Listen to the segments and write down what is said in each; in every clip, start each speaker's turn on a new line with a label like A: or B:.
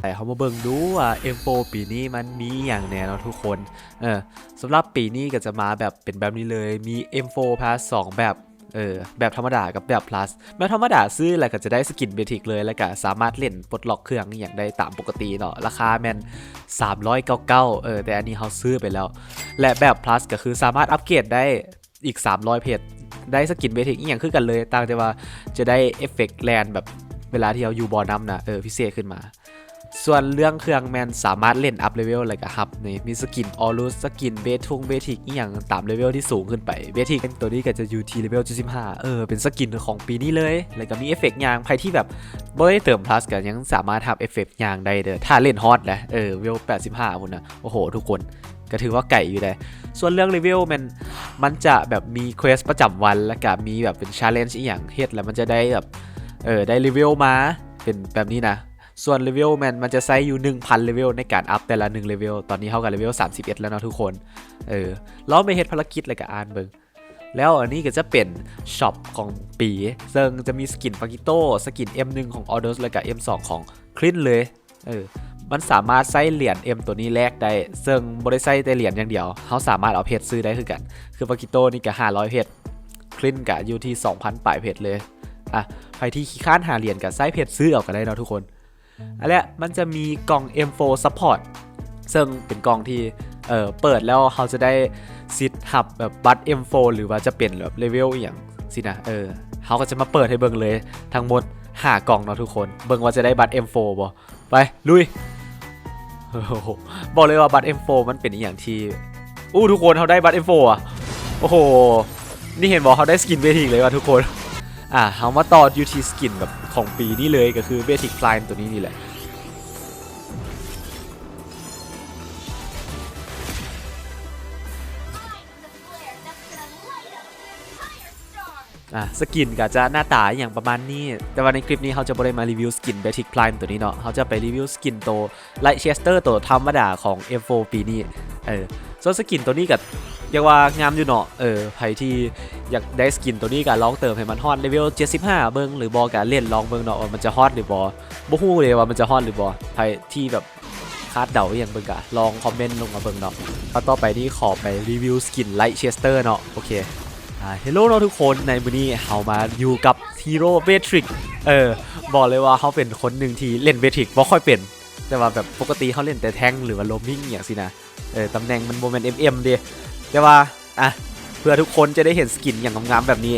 A: แต่เขามาเบิ่งดูว่า M4 ปีนี้มันมีอย่างแน่เนาะทุกคน เออสำหรับปีนี้ก็จะมาแบบเป็นแบบนี้เลยมี M4 Plus 2 แบบเออแบบธรรมดากับแบบ plus แบบธรรมดาซื้อแล้วก็จะได้สกินเบทิกเลยแล้วก็สามารถเล่นปลดล็อกเครื่องอย่างได้ตามปกติเนาะราคาแมน399เออแต่อันนี้เขาซื้อไปแล้ว และแบบ plus ก็คือสามารถอัปเกรดได้อีก 300 เพจ ได้สกินเบทิกอีกอย่างคือกันเลยต่างแต่ว่าจะได้เอฟเฟกต์แลนแบบเวลาที่เราอยู่บอน้ำนะเออพิเศษขึ้นมา ส่วนเรื่องเครื่องแมนสามารถเล่นอัพเลเวลอะไรกับฮับนี่มีสกินออรูสสกินเบทุงเบทิกอีอย่างตามเลเวลที่สูงขึ้นไปเบทิกตัวนี้ก็จะอยู่ที่เลเวล75เออเป็นสกินของปีนี้เลยแล้วก็มีเอฟเฟกต์ยางใครที่แบบบ่ได้เติมพลัสก็ยังสามารถทำเอฟเฟกต์ยางได้เด้อถ้าเล่นฮอตนะเออเลเวล85พุ่นนะโอ้โห ทุกคน ก็ถือว่าไก่อยู่เลยส่วนเรื่องเลเวมันมันจะแบบมีเควสประจำวันแล้วก็มีแบบเป็นชาเลนจ์อีกอย่างเฮ็ดแล้วมันจะได้แบบเออได้เลเวมาเป็นแบบนี้นะส่วนเลเวลแมนมันจะใช้อยู่ 1,000เลเวลในการอัพแต่ละ1เลเวลตอนนี้เท่ากับเลเวล31 แล้วเนาะทุกคน เออเราไปเฮ็ดภารกิจอะไรกับอ่านเบิงแล้วอันนี้ก็จะเป็นช็อปของปีซึ่งจะมีสกินฟากิโต้สกิน M1 ของออเดอร์และกับ M2 ของคลินเลย เออ มันสามารถใช้เหรียญ M ตัวนี้แลกได้ซึ่งบริใช้แต่เหรียญอย่างเดียวเขาสามารถเอาเพชรซื้อได้คือกัน คือฟากิโตนี่ก็500เพชรคลินก็อยู่ที่ 2,000ปลายเพชรเลยอะใครที่ขี้ค้านหาเหรียญกับไส้เพชรซื้อเอากันได้เนาะทุกคนอันเนี้มันจะมีกล่อง M4 Support ซึ่งเป็นกล่องที่เออเปิดแล้วเขาจะได้สิทธิ์หับแบบบัตร M4 หรือว่าจะเป็นแบบเลเวลอย่างสินะเออเขาก็จะมาเปิดให้เบิ่งเลย ทั้งหมดห้ากล่องเนาะทุกคน เบิ่งว่าจะได้บัตร M4 บ่ไป ลุย บอกเลยว่าบัตร M4 มันเป็นอย่างที่อู้ทุกคนเขาได้บัตร M4 อะโอ้โหนี่เห็นบอกเขาได้สกินเบทิกเลยว่ะทุกคนอะเขามาต่อ UT skin แบบของปีนี้เลยก็คือเบทิกคลายตัวนี้นี่แหละ อะสกินก็จะหน้าตาอย่างประมาณนี้ แต่ว่าในคลิปนี้เขาจะบริมารีวิวสกิน Basic Prime ตัวนี้เนาะเขาจะไปรีวิวสกินตัวไลท์เชสเตอร์ตัวธรรมดาของ F4 ปีนี้เออส่วนสกินตัวนี้กับเรียกว่างามอยู่เนาะเออใครที่อยากได้สกินตัวนี้ก็ลองเติมให้มันฮอตเลเวล75 เบิ้งหรือบอการเล่นลองเบิ้งเนาะว่ามันจะฮอตหรือบอบ่ฮู้เลยว่ามันจะฮอตหรือบอใครที่แบบคาดเดาอย่างเบิ้งกะลองคอมเมนต์ลงมาเบิ้งเนาะแล้วต่อไปนี่ขอไปรีวิวสกินไลท์เชสเตอร์เนาะโอเค เฮลโลเนาะทุกคนในมื้อนี้เฮามาอยู่กับฮีโร่เวทริกเออบอกเลยว่าเขาเป็นคนหนึ่งที่เล่นเวทริกบ่ค่อยเป็น แต่ว่าแบบปกติเขาเล่นแต่แทงหรือว่าโลมมิ่งอย่างสินะเออตำแหน่งมันโมเมนต์ MM เอ็มดีแต่ว่าอะเพื่อทุกคนจะได้เห็นสกินอย่างงามๆแบบนี้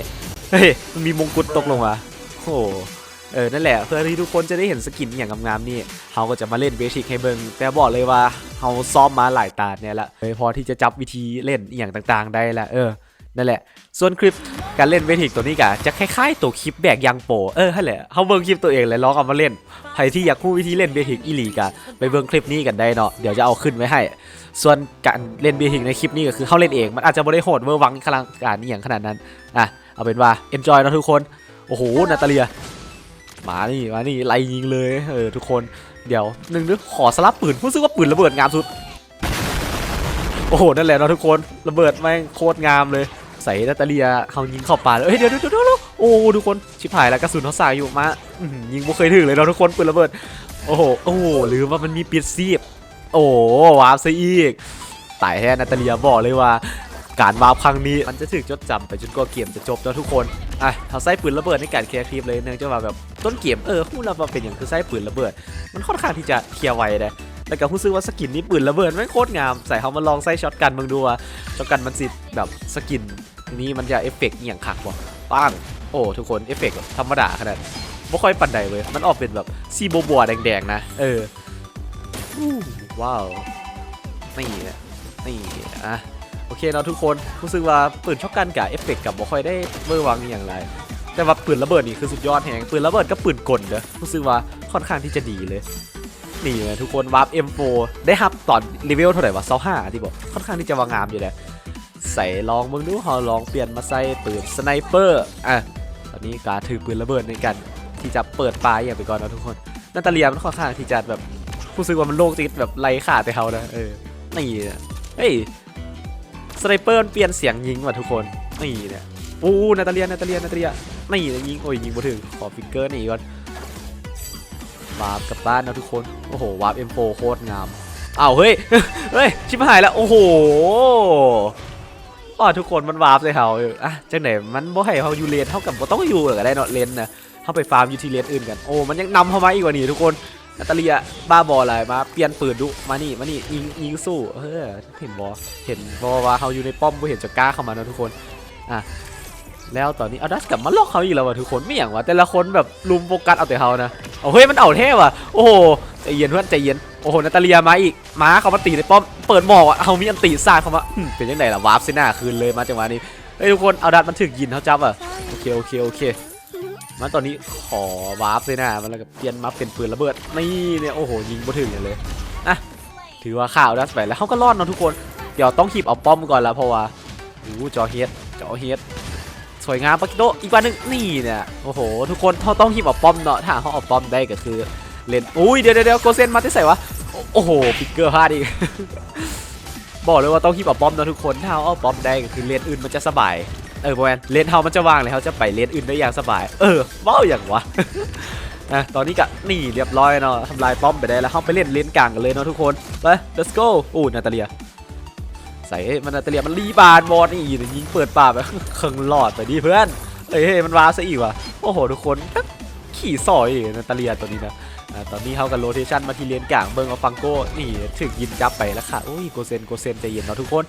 A: เฮ้ยมันมีมงกุฎตกลงมาโอ้เออนั่นแหละเพื่อที่ทุกคนจะได้เห็นสกินอย่างงามๆนี่เขาก็จะมาเล่นเบสิกให้เบิงแต่บอกเลยว่าเขาซ้อมมาหลายตาเนี่ยละเลยพอที่จะจับวิธีเล่นอย่างต่างๆ ได้ละเออ นั่นแหละ ส่วนคลิปการเล่นเวทิกตัวนี้กะจะคล้ายๆตัวคลิปแบกยางโป เออนั่นแหละเขาเบิ่งคลิปตัวเองเลยลองเอามาเล่นใครที่อยากรู้วิธีเล่นเบทิกอีลีกะไปเบิ่งคลิปนี้กันได้เนาะเดี๋ยวจะเอาขึ้นไว้ให้ ส่วนการเล่นเบทิกในคลิปนี้ก็คือเขาเล่นเองมันอาจจะไม่ได้โหดเวอร์วังขลังการนี่อย่างขนาดนั้นอะเอาเป็นว่า enjoy นะทุกคนโอ้โหนาตาเลียมานี่มานี่ไล่ยิงเลยเออทุกคนเดี๋ยวหนึ่งนึกขอสลับปืนรู้สึกว่าปืนระเบิดงามสุดโอ้โหนั่นแหละเนาะทุกคนระเบิดแม่งโคตรงามเลย ใส่นาตาเลียเขายิงเข้าป่าเลยเอ้ยเดี๋ยวเดี๋ยวเดี๋ยวเดี๋ยวโอ้ทุกคนชิบหายแล้วกระสุนเขาสายอยู่มาอื้อหือยิงไม่เคยถึงเลยเนาะทุกคนปืนระเบิดโอ้โหโอ้โหหรือว่ามันมีปิดซีบโอ้วาร์ปซะอีกตายแท้นาตาเลียบอกเลยว่าการวาร์ปครั้งนี้มันจะถึกจดจำไปจนกว่าเกมจะจบแล้วทุกคนอะเขาใส่ปืนระเบิดในการเคลียร์คลิปเลยเนื่องจากว่าแบบต้นเกมเออพูดแล้วว่าเป็นอย่างคือใส่ปืนระเบิด มันค่อนข้างที่จะเคลียร์ไวเลย แล้วก็รู้สึกว่าสกินนี้ปืนระเบิดไม่โคตรงาม ใส่เขามาลองใส่ช็อตกันมึงดูว่าช็อตกันมันสิแบบสกินนี้มันจะเอฟเฟกต์อหย่างคักบ่ป้งโอ้ทุกคนเอฟเฟกต์ธรรมดาขนาดไม่ค่อยปั่นใดเว้ยมันออกเป็นแบบซีโบบัวแดงๆนะ เออว้าวนี่นี่อะโอเคเนาะทุกคนรู้สึกว่าปืนช็อตกันกับเอฟเฟกต์กับบ่ค่อยได้เบอร์วังอย่างไร แต่ว่าปืนระเบิดนี่คือสุดยอดแฮงปืนระเบิดก็ปืนกลเด้อรู้สึกว่าค่อนข้างที่จะดีเลย นี่เลยทุกคนวาร์ป M4 ได้ฮับตอนเลเวลเท่าไหร่วะ25ที่บอกค่อนข้างที่จะวางงามอยู่เลยใส่ลองมึงดูฮอลองเปลี่ยนมาใส่ปืนสไนเปอร์อะตอนนี้การถือปืนระเบิดในกัน ที่จะเปิดปลายอย่างไปก่อนนะทุกคนนาตาเลียมันค่อนข้างที่จะแบบรู้สึกว่ามันโลกจิตแบบไร้ค่าแต่เขานะเออนี่เฮ้ยสไนเปอร์มันเปลี่ยนเสียงยิงว่ะทุกคนนี่เนี่ยโอ้นาตาเลียนาตาเลียนาตาเลียนี่ยิงโอ้ยยิงมาถึงขอฟิกเกอร์นี่ก่อน วาร์ปกลับบ้านนะทุกคน โอ้โห วาร์ป M4 โคตรงามอ้าวเฮ้ย เฮ้ย ชิบหายแล้ว โอ้โหอ๋อทุกคนมันวาร์ปเลยเฮาเอออะจังไหนมันบ่ให้เฮาอยู่เลนเท่ากับบ่ต้องอยู่หรอก็ได้เนาะเลนนะเฮาไปฟาร์มอยู่ที่เลนอื่นกัน โอ้ มันยังนำเข้ามาอีกกว่านี้ทุกคนนาตาเลียบ้าบออะไรมา เปลี่ยนปืนดูมานี่ มานี่ ยิง ยิงสู้ เออ เห็นบอเห็นบอว่าเฮาอยู่ในป้อมบ่เห็นจะกล้าเข้ามานะทุกคน อะ แล้วตอนนี้เอาดัสกลับมาล็อกเขาอีกแล้วว่ะทุกคน ไม่อย่างวะแต่ละคนแบบลุมโฟกัสเอาแต่เฮานะ เอาเฮ้ยมันเอาเท่ว่ะโอ้โหใจเย็นเพื่อนใจเย็นโอ้โหนาตาเลียมาอีกมาเขามาตีในป้อมเปิดหมอกอะเฮามีอันตีสาดเข้ามาเป็นยังไงล่ะวาร์ปเซน่าคืนเลยมาจังหวะนี้เฮ้ยทุกคนเอาดัสมันถึกยินเขาจับอะโอเคโอเคโอเคมาตอนนี้ขอวาร์ปเลยนะมันแล้วก็เปลี่ยนมาเป็นปืนระเบิดนี่เนี่ยโอ้โหยิงบ่ถึงอย่างเลยอะถือว่าข่าวดัสไปแล้วเขาก็รอดเนาะทุกคนเดี๋ยวต้องขีบเอาป้อมก่อนแล้วเพราะว่าโอ้จอเฮดจอเฮด สวยงามปากิโตอีกวันหนึงนี่เนี่ยโอ้โหทุกคนต้องขีบเอาป้อมเนาะถ้าเขาเอาป้อมได้ก็คือเล่นอุ้ยเดี๋ยวเดี๋ยวโกเซนมาที่ใส่วะโอ้โหปิกเกอร์พลาดอีกบอกเลยว่าต้องขีบเอาป้อมเนาะทุกคนถ้าเขาเอาป้อมได้ก็คือเล่นอื่นมันจะสบายเออโบแมนเลนเฮามันจะว่างเลยเขาจะไปเลนอื่นได้อย่างสบาย เออว้าวอย่างวะอะตอนนี้ก็นี่เรียบร้อยเนาะทำลายป้อมไปได้แล้วเขาไปเล่นเลนกลางกันเลยเนาะทุกคนไป let's go อู้นาตาเลีย ใส่เอ้ยมันนาตาเลียมันรีบานบอลนี่ยิงเปิดป่าแบบเครื่องหลอดไปดิเพื่อนเอ้ยเฮ้ยมันว้าซะอีกว่ะโอ้โหทุกคนขี่สอยอีกนาตาเลียตัวนี้นะอ่าตอนนี้เขากับโรเทชันมาที่เลนกลางเบิงเอาฟังโก้นี่ถึงยินจับไปแล้วค่ะโอ้ยโกเซนโกเซนใจเย็นเนาะทุกคน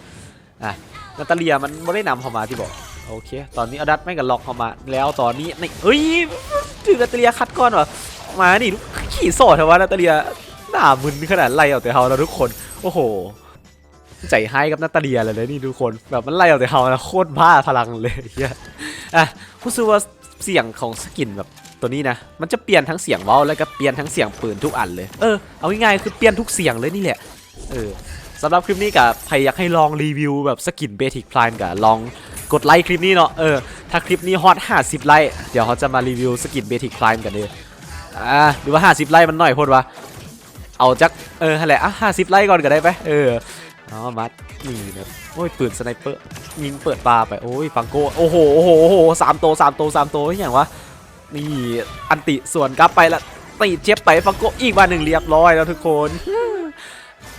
A: อะนาตาเลียมันไม่ได้นำเข้ามาที่บอกโอเค ตอนนี้อดัตไม่กันล็อกเข้ามา แล้วตอนนี้นี่เอ้ยถึงนาตาเลียคัดก้อนวะมาดิขี่โซ่เถอะวะนาตาเลียหน้ามึนขนาดไล่เอาแต่เฮาแล้วทุกคน โอ้โห ใจให้กับนาตาเลียเลยเลยนี่ทุกคนแบบมันไล่เอาแต่เฮานะโคตรบ้าพลังเลยเฮียอะรู้สึกว่าเสียงของสกินแบบตัวนี้นะ มันจะเปลี่ยนทั้งเสียงว้าแล้วก็เปลี่ยนทั้งเสียงปืนทุกอันเลย เออ เอาง่ายๆคือเปลี่ยนทุกเสียงเลยนี่แหละ เออสำหรับคลิปนี้กับใครอยากให้ลองรีวิวแบบสกินเบทิกพลายกับลองกดไลค์คลิปนี้เนาะ เออ ถ้าคลิปนี้ฮอต50 ไลค์ เดี๋ยวเขาจะมารีวิวสกินเบทิกพลายกันเลยอ่าหรือว่า 50 ไลค์มันหน่อยโพดวะ เอาจัก เอออะไรอะ50 ไลค์ก่อนก็ได้ไหมเออ อ๋อมัดนี่นะโอ้ยปืนสไนเปอร์ยิงเปิดปลาไปโอ้ยฟังโก้โอ้โหโอ้โหโอ้โหสามโตสามโตสามโตอย่างวะนี่อันติส่วนกลับไปละตีเจ็บไปฟังโก้อีกวันหนึ่งเรียบร้อยแล้วทุกคน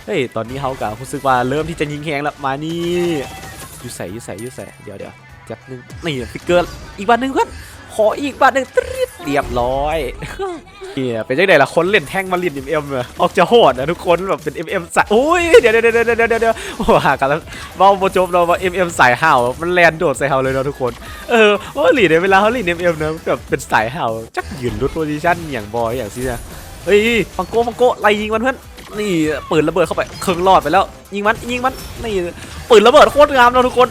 A: เฮ้ยตอนนี้เขากับรู้สึกว่าเริ่มที่จะยิงแหงแล้วมานี่ยูใส่ยูใส่ยูใส่เดี๋ยวเดี๋ยวจับหนึ่งนี่ฟิกเกอร์อีกบันหนึ่งเพื่อน ขออีกบันหนึ่งตรีดเรียบร้อยเนี่ยเป็นจังไดล่ะคนเล่นแท่งมาเล่น MM เลยออกจะโหดนะทุกคนแบบเป็น MM สายโอ้ยเดี๋ยวเดี๋ยวเดี๋ยวเดี๋ยวเดี๋ยวเดี๋ยวโอ้หากันแล้วเบาโมจบเราว่า MM สายห่าวมันแลนโดดใส่เฮาเลยเนาะทุกคนเออโอ้หลีในเวลาเขาหลีน MM นะแบบเป็นสายห่าวจักยืนรุดโพซิชั่นอย่างบอยอย่างซี่นะเฮ้ยฟังโก้ฟังโก้ไล่ยิงมันเพื่อนนี่ปืนระเบิดเข้าไปเครื่องรอดไปแล้ว ยิงมันยิงมันนี่ปืนระเบิดโคตรงามแล้วทุกคน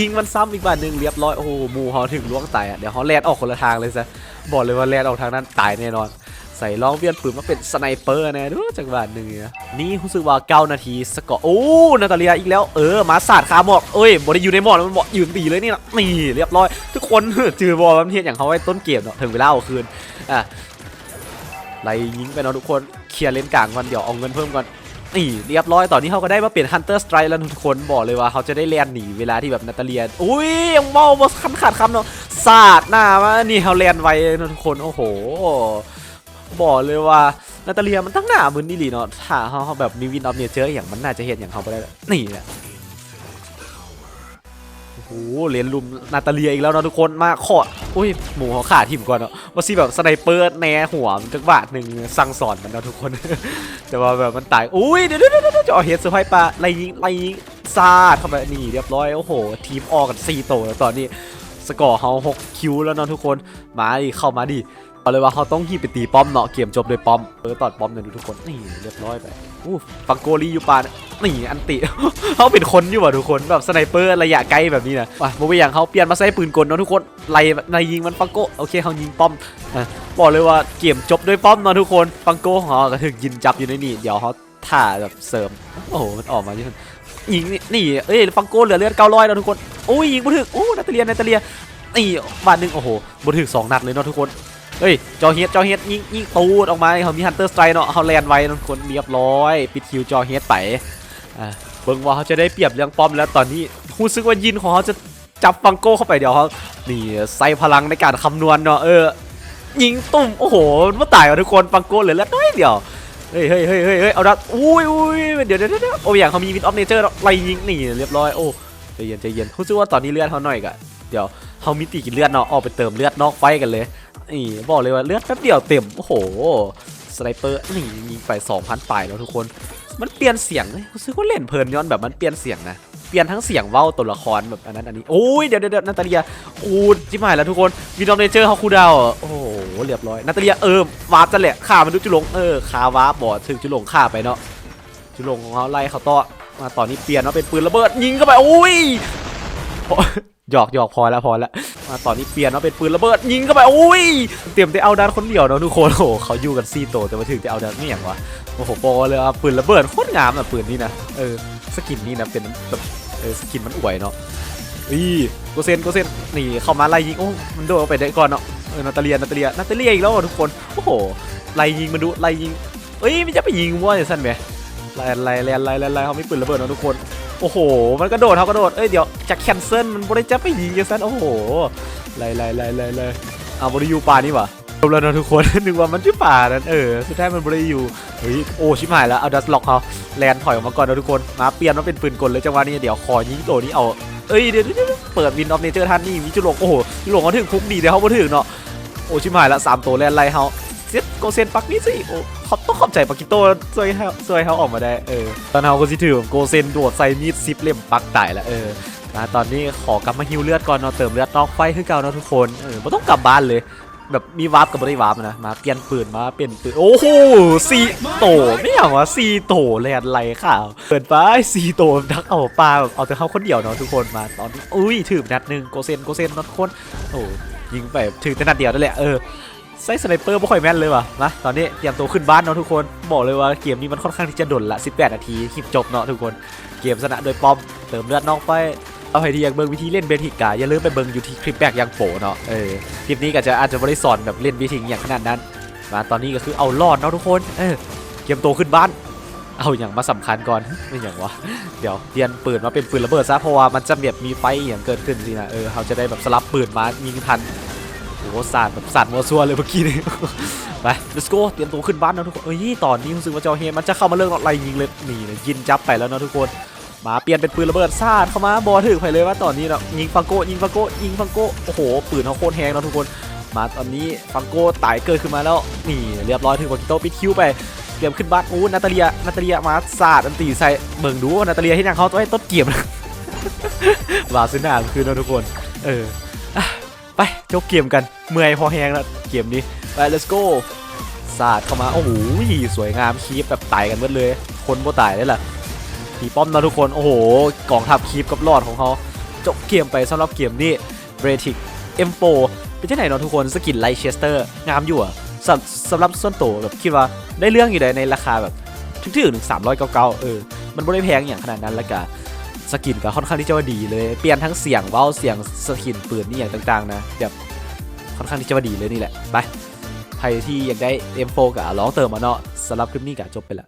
A: ยิงมันซ้ำอีกบาทหนึ่งเรียบร้อยโอ้โหมูเขาถึงล่วงตายอะเดี๋ยวเขาแลนออกคนละทางเลยซะบอกเลยว่าแลนออกทางนั้นตายแน่นอน ใส่ล้องเวียนปืนมาเป็นสไนเปอร์แน่ด้วยจังหวะหนึ่งนี่ยนี่รู้สึกว่าเก้านาทีสกอร์โอ้นาตาเลียอีกแล้วเออมาสาดคาหมอกเอ้ยบอได้อยู่ในหมอกมันบอกยืนตีเลยนี่นะนี่เรียบร้อย ทุกคนจือบอลมันเทียนอย่างเขาไว้ต้นเกมเนาะถึงเวลาเอาคืนอะไล่ยิงไปเนาะทุกคนเคลียร์เลนกลางก่อนเดี๋ยวเอาเงินเพิ่มก่อน นี่เรียบร้อยตอนนี้เขาก็ได้มาเปลี่ยนฮันเตอร์สไตร์แล้วทุกคนบอกเลยว่าเขาจะได้เลียนหนีเวลาที่แบบนาตาเลียอุ้ยยังเมาบอสคันขาดคำเนาะสาดหน้ามานี่เขาเลียนไว้ทุกคนโอ้โหบอกเลยว่านาตาเลียมันตั้งหน้ามึนนี่หลีเนาะถ้าเขาแบบมีวินออฟเนเจอร์อย่างมันน่าจะเห็นอย่างเขาไปได้แล้วนี่แหละ โอ้โหเรียนลุมนาตาเลียอีกแล้วเนาะทุกคนมาขออุ้ยหมูเขาขาดทิ่มก่อนเนาะว่าซีแบบสไนเปอร์แน่หัวมันจักบาทหนึ่งสั่งสอนมันเนาะทุกคน แต่ว่าแบบมันตายอุ้ยเดี๋ยวเดี๋ยวเดี๋ยวจะเอาเฮดเซอร์ไพรส์ปลาไล่ยิงไล่ยิงซาดเข้าไปนี่เรียบร้อยโอ้โห ทีมออกกัน4โตแล้วตอนนี้สกอร์เขา6คิวแล้วเนาะทุกคนมาดิเข้ามาดิ เอาเลยว่าเขาต้องขี่ไปตีป้อมเนาะเกมจบโดยป้อมเออตอดป้อมเนี่ยดูทุกคนนี่เรียบร้อยไปอู้ฟังโกลีอยู่ปานนี่อันติเขาเป็นคนอยู่ว่ะทุกคนแบบสไนเปอร์ระยะไกลแบบนี้นะว่ะโมไปอย่างเขาเปลี่ยนมาใช้ปืนกลเนาะทุกคนไล่ไล่ยิงมันฟังโกโอเคเขายิงป้อมบอกเลยว่าเกมจบด้วยป้อมเนาะทุกคนฟังโกของเขาก็ถึงยินจับอยู่ในนี่เดี๋ยวเขาท่าแบบเสริมโอ้โหมันออกมาที่นยิงนี่นี่เอ้ยฟังโกเหลือเลือด900แล้วทุกคนโอ้ยยิงบุถึกโอ้นาตาเลียนาตาเลียนี่บาทหนึ่งโอ้โหบุถึกสองนัดเลยเนาะทุกคน เฮ้ยจอเฮดจอเฮดยิงยิงตูดออกมาเขามีฮันเตอร์สไตร์เนาะเขาแลนไว้ทุกคนเรียบร้อย ปิดคิวจอเฮดไปเบิ่งว่าเขาจะได้เปรียบเรื่องป้อมแล้วตอนนี้รู้สึกว่ายินของเขาจะจับฟังโก้เข้าไปเดี๋ยวเขานี่ใส่พลังในการคำนวณเนาะเออยิงตุ่มโอ้โหมันตายทุกคนฟังโก้เหลือเลือดน้อยเดียวเฮ้ยเฮ้ยเฮ้ยเฮ้ยเอาดัดอุ้ยอุ้ยเดี๋ยวเดี๋ยวเดี๋ยวโอ้ยอย่างเขามีวินออฟเนเจอร์ไล่ยิงนี่เรียบร้อยโอ้ใจเย็นใจเย็นรู้สึกว่าตอนนี้เลือดเขาหน่อยกะเดี๋ยวเขามีตีกินเลือดเนาะออกไปเติมเลือดนอกไฟกันเลย นี่บอกเลยว่าเลือดแป๊บเดียวเต็ม โอ้โห สไนเปอร์นี่ยิงไป2,000ปลายแล้วทุกคน มันเปลี่ยนเสียงเลยรู้สึกว่าเล่นเพลินย้อนแบบมันเปลี่ยนเสียงนะเปลี่ยนทั้งเสียงเว้าตัวละครแบบอันนั้นอันนี้โอ้ยเดี๋ยวเดี๋ยวนาตาเลียโอ้จิ๋มหายแล้วทุกคนวีดอมเนเจอร์เขาคูดาวโอ้โหเรียบร้อยนาตาเลียเออวาร์ปจะแหละฆ่ามันดูจุลงเออคาวาร์ปบอดถึงจุลงฆ่าไปเนาะจุลงของเขาไล่เขาต่อมาตอนนี้เปลี่ยนมาเป็นปืนระเบิดยิงเข้าไปโอ้ยหยอกหยอกพอแล้วพอแล้ว มาตอนนี้เปลี่ยนมาเป็นปืนระเบิดยิงเข้าไปโอ้ยเตรียมจะเอาดันคนเดียวเนาะทุกคนโอ้โหเขาอยู่กันซี่โตแต่มาถึงจะเอาดันไม่อย่างวะโอ้โหโปเลยอะปืนระเบิดโคตรงามอะปืนนี่นะเออสกินนี่นะเป็นแบบเออสกินมันอวยเนาะอีโกเซนโกเซนนี่เข้ามาไล่ยิงโอ้มันโดดออกไปได้ก่อนเนาะเออนาตาเลียนาตาเลียนาตาเลียอีกแล้วอะทุกคนโอ้โหไล่ยิงมาดูไล่ยิงเอ้ยไม่จะไปยิงมั่วอย่างสั้นไหมไล่ไล่ไล่ไล่ไล่ไล่เขาไม่ปืนระเบิดเนาะทุกคน โอ้โห มันกระโดดเขากระโดด เอ้ย เดี๋ยวจะแคนเซิลมันบริจะไปยิงอย่างสั้นโอ้โหไล่ไล่ไล่ไล่ไล่เอาบริยูป่านี่หวะจบแล้วนะทุกคน นึกว่ามันชื่อป่านั้นเออ สุดท้ายมันบริยูเฮ้ย โอ้ชิบหายแล้ว เอาดัสล็อกเขาแลนถอยออกมาก่อนนะทุกคน มาเปลี่ยนมาเป็นปืนกลเลยจังหวะนี้เดี๋ยวขอยิงตัวนี้เอา เอ้ย เดี๋ยวเเปิดวินออฟเนเจอร์ท่านนี่วิจุลงโอ้โห จุลงเขาถึงคุกดีเดี๋ยวเขามาถึงเนาะ โอ้ชิบหายแล้วสามตัวแลนไล่เขาเซ็ตโกเซนปักนี่สิโอ้ ขาต้องขอบใจปักกิโต้ช่วยให้ช่วยเขาออกมาได้เออตอนเขาก็สิถือโกเซนโดดใส่มีดซิปเล่มปักตายแล้วเออนะตอนนี้ขอกลับมาฮิวเลือดก่อนเนาะเติมเลือดนอกไฟคือเก่าเนาะทุกคนเออไม่ต้องกลับบ้านเลย แบบมีวาร์ปกับไม่ได้วาร์ปนะมาเปลี่ยนปืนมาเปลี่ยนปืนโอ้โหซีโตไม่อย่าว่าซีโตแลนไรข่าวเปิดไปซีโตทักเอาปลาแบบเอาแต่เขาคนเดียวเนาะทุกคนมาตอนนี้อุ้ยถือนัดหนึ่งโกเซนโกเซนนัดคนโอ้ยิงไปถือแต่นัดเดียวนั่นแหละเออ ไซสไนเปอร์ไม่ค่อยแม่นเลยว่ะมาตอนนี้เตรียมตัวขึ้นบ้านเนาะทุกคน บอกเลยว่าเกมนี้มันค่อนข้างที่จะด่นละ 18 นาทีคลิปจบเนาะทุกคน เกมชนะโดยปอม เติมเลือดนอกไฟเอาให้ดีอยากเบิ่งวิธีเล่นเบทิกาอย่าลืมไปเบิ่งอยู่ที่คลิปแบกยังโปเนาะ เออ คลิปนี้ก็จะอาจจะไม่ได้สอนแบบเล่นวิธีอย่างขนาดนั้น มาตอนนี้ก็คือเอารอดเนาะทุกคน เออเกมโตขึ้นบ้าน เอาอย่างมาสำคัญก่อน ไม่อย่างวะ เดี๋ยวเปลี่ยนปืนมาเป็นปืนระเบิดซะเพราะว่ามันจะแบบมีไฟอย่างเกิดขึ้นสินะ เออ เขาจะได้แบบสลับปืนมายิงทัน โอ้โหสาดแบบสาดมัวซัวเลยเมื่อกี้นี่ไป let's go เตรียมตัวขึ้นบ้านเนาะทุกคนเอ้ยตอนนี้รู้สึกว่าเจ้าเฮมันจะเข้ามาเรื่องอะไรยิงเลยนี่เลยยินจับไปแล้วเนาะทุกคนมาเปลี่ยนเป็นปืนระเบิดซาดเข้ามาบอถึงไปเลยว่าตอนนี้เนาะยิงฟังโกยิงฟังโกยิงฟังโกโอ้โหปืนเขาโคตรแฮงเนาะทุกคนมาตอนนี้ฟังโก้ไต่เกิดขึ้นมาแล้วนี่เรียบร้อยถึงวากิโตปิดคิวไปเตรียมขึ้นบ้านอู้นาตาเลียนาตาเลียมาสาดอันตีใส่เบิ่งดูนาตาเลียให้นางเขาต้องให้ต้นเกียมวาซินาคือนาะทุกคน เออไปจบเกมกัน เมื่อยพอแฮงแล้วเกมนี้ ไป let's go สาดเข้ามา โอ้โหสวยงามคีบแบบไต่กันหมดเลย คนบ่ตายได้ล่ะผีป้อมนะทุกคน โอ้โหกองทัพคีปกับลอดของเขาจบเกมไปสำหรับเกมนี้เบรทิก M4 เป็นที่ไหนเนาะทุกคนสกินไลเชสเตอร์งามอยู่อะสำสำหรับส่วนตัวแบบคิดว่าได้เรื่องอยู่เลยในราคาแบบถึงถึงสามร้อยเก้าเก้าเออ มันไม่ได้แพงอย่างขนาดนั้นแล้วก็สกินก็ค่อนข้างที่จะดีเลย เปลี่ยนทั้งเสียงว้าวเสียงสกินปืนนี่อย่างต่างๆนะแบบ ค่อนข้างที่จะว่าดีเลยนี่แหละ ไปใครที่อยากได้ M4 ก็ลองเติมมาเนาะสำหรับคลิปนี้ก็จบไปละ